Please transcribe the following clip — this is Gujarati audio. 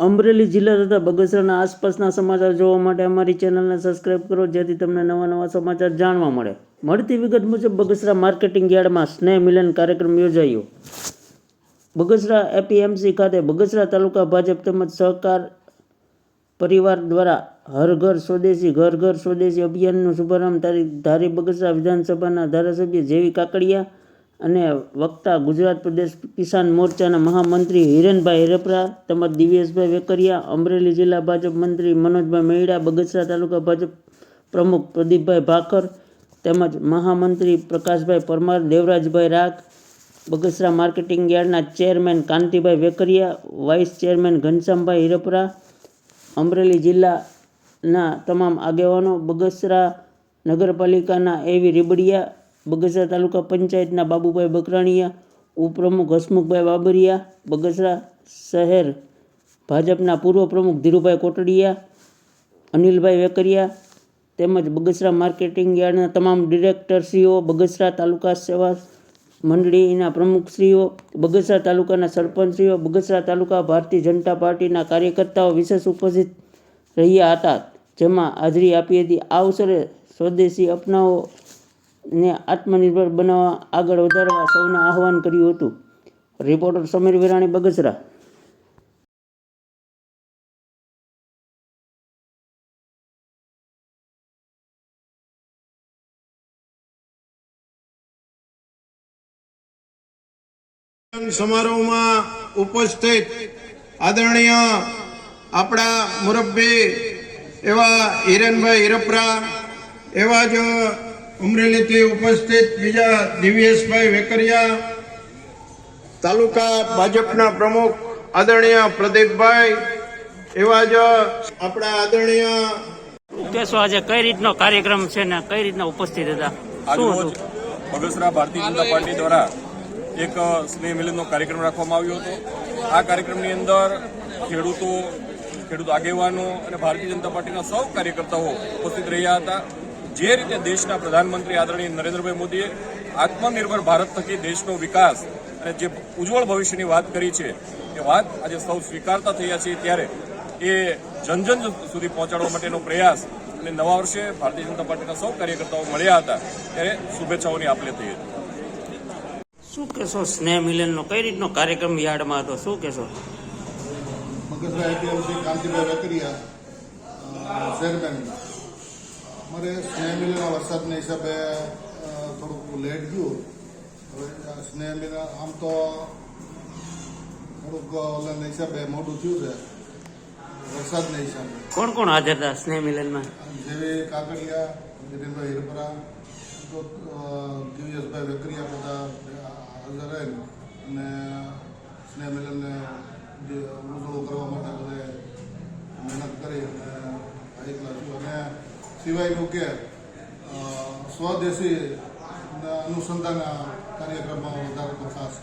અમરેલી જિલ્લા તથા બગસરાના આસપાસના સમાચાર જોવા માટે અમારી ચેનલને સબસ્ક્રાઇબ કરો, જેથી તમને નવા નવા સમાચાર જાણવા મળે. મળતી વિગત મુજબ બગસરા માર્કેટિંગ યાર્ડમાં સ્નેહ મિલન કાર્યક્રમ યોજાયો. બગસરા એપીએમસી ખાતે બગસરા તાલુકા ભાજપ તેમજ સહકાર પરિવાર દ્વારા હર ઘર સ્વદેશી, ઘર ઘર સ્વદેશી અભિયાનનો શુભારંભ તારીખ ધારી બગસરા વિધાનસભાના ધારાસભ્ય જેવી કાકડિયા અને વક્તા ગુજરાત પ્રદેશ કિસાન મોરચાના મહામંત્રી હિરેનભાઈ હિરપરા તેમજ દિવ્યેશભાઈ વેકરિયા, અમરેલી જિલ્લા ભાજપ મંત્રી મનોજભાઈ મેયડા બગસરા તાલુકા ભાજપ પ્રમુખ પ્રદીપભાઈ ભાકર તેમજ મહામંત્રી પ્રકાશભાઈ પરમાર, દેવરાજભાઈ રાખ બગસરા માર્કેટિંગ યાર્ડના chairman Kantibhai Vekariya, vice chairman Ghanshyambhai Hirpara, Amreli જિલ્લાના તમામ આગેવાનો, બગસરા નગરપાલિકાના એવી રીબડિયા બગસરા તાલુકા પંચાયતના બાબુભાઈ બકરાણીયા, ઉપપ્રમુખ હસમુખભાઈ બાબરિયા, બગસરા શહેર ભાજપના પૂર્વ પ્રમુખ ધીરુભાઈ કોટડિયા, અનિલભાઈ વેકરિયા તેમજ બગસરા માર્કેટિંગ યાર્ડના તમામ ડિરેક્ટરશ્રીઓ, બગસરા તાલુકા સેવા મંડળીના પ્રમુખશ્રીઓ, બગસરા તાલુકાના સરપંચશ્રીઓ, બગસરા તાલુકા ભારતીય જનતા પાર્ટીના કાર્યકર્તાઓ વિશેષ ઉપસ્થિત રહ્યા હતા. જેમાં હાજરી આપી હતી. આ અવસરે સ્વદેશી અપનાવો ને આત્મનિર્ભર બનાવવા આગળ વધારવા સૌને આહવાન કર્યું હતું. રિપોર્ટર સમીર વિરાણી, બગસરા. સમારોહમાં ઉપસ્થિત આદરણીય આપણા મુરબ્બી એવા હિરેનભાઈ હિરપરા, એવા જ અમરેલીથી ઉપસ્થિત બીજા દિવ્યેશભાઈ વેકરિયા તાલુકા ભાજપના પ્રમુખ આદરણીય પ્રદીપભાઈ એવા જ આપણા આદરણીય કેશો આજે કઈ રીતનો કાર્યક્રમ છે ને કઈ રીતના ઉપસ્થિત હતા? આજરોજ બગસરા ભારતીય જનતા પાર્ટી દ્વારા એક સ્નેહ મિલનનો કાર્યક્રમ રાખવામાં આવ્યો હતો. આ કાર્યક્રમની અંદર ખેડૂતો ખેડૂત આગેવાનો અને ભારતીય જનતા પાર્ટીના સૌ કાર્યકર્તાઓ ઉપસ્થિત રહ્યા હતા. જે રીતે દેશના પ્રધાનમંત્રી આદરણીય નરેન્દ્રભાઈ મોદીએ આત્મનિર્ભર ભારત થકી દેશનો વિકાસ અને જે ઉજ્જવળ ભવિષ્યની વાત કરી છે એ વાત આજે સૌ સ્વીકારતા થયા છીએ ત્યારે એ જન જન સુધી પહોંચાડવા માટેનો પ્રયાસ અને નવા વર્ષે ભારતીય જનતા પાર્ટીના સૌ કાર્યકર્તાઓ મળ્યા હતા ત્યારે શુભેચ્છાઓની આપલે થઈ હતી. શું કહેશો? સ્નેહ મિલનનો કઈ રીતનો કાર્યક્રમ યાર્ડમાં હતો? શું કહેશો? મગજભાઈ કાંતિભાઈ વેકરિયા ચેરમેન અમારે સ્નેહ મિલના વરસાદના હિસાબે થોડુંક લેટ ગયું. હવે સ્નેહ મિલન આમ તો થોડુંક ઓલાના હિસાબે મોડું થયું છે. વરસાદના હિસાબે. કોણ કોણ હાજર હતા સ્નેહ મિલનમાં? જેવી કાકડિયા જીતેનભાઈ હિરપરા તો દિવ્યસભાઈ વેકરિયા બધા હાજર રહે અને સ્નેહ મિલનને ઉજળો કરવા માટે બધે મહેનત કરી અને આટલા થયું અને સિવાયનું કે સ્વદેશી અનુસંધાન કાર્યક્રમમાં વધારે ખાસ.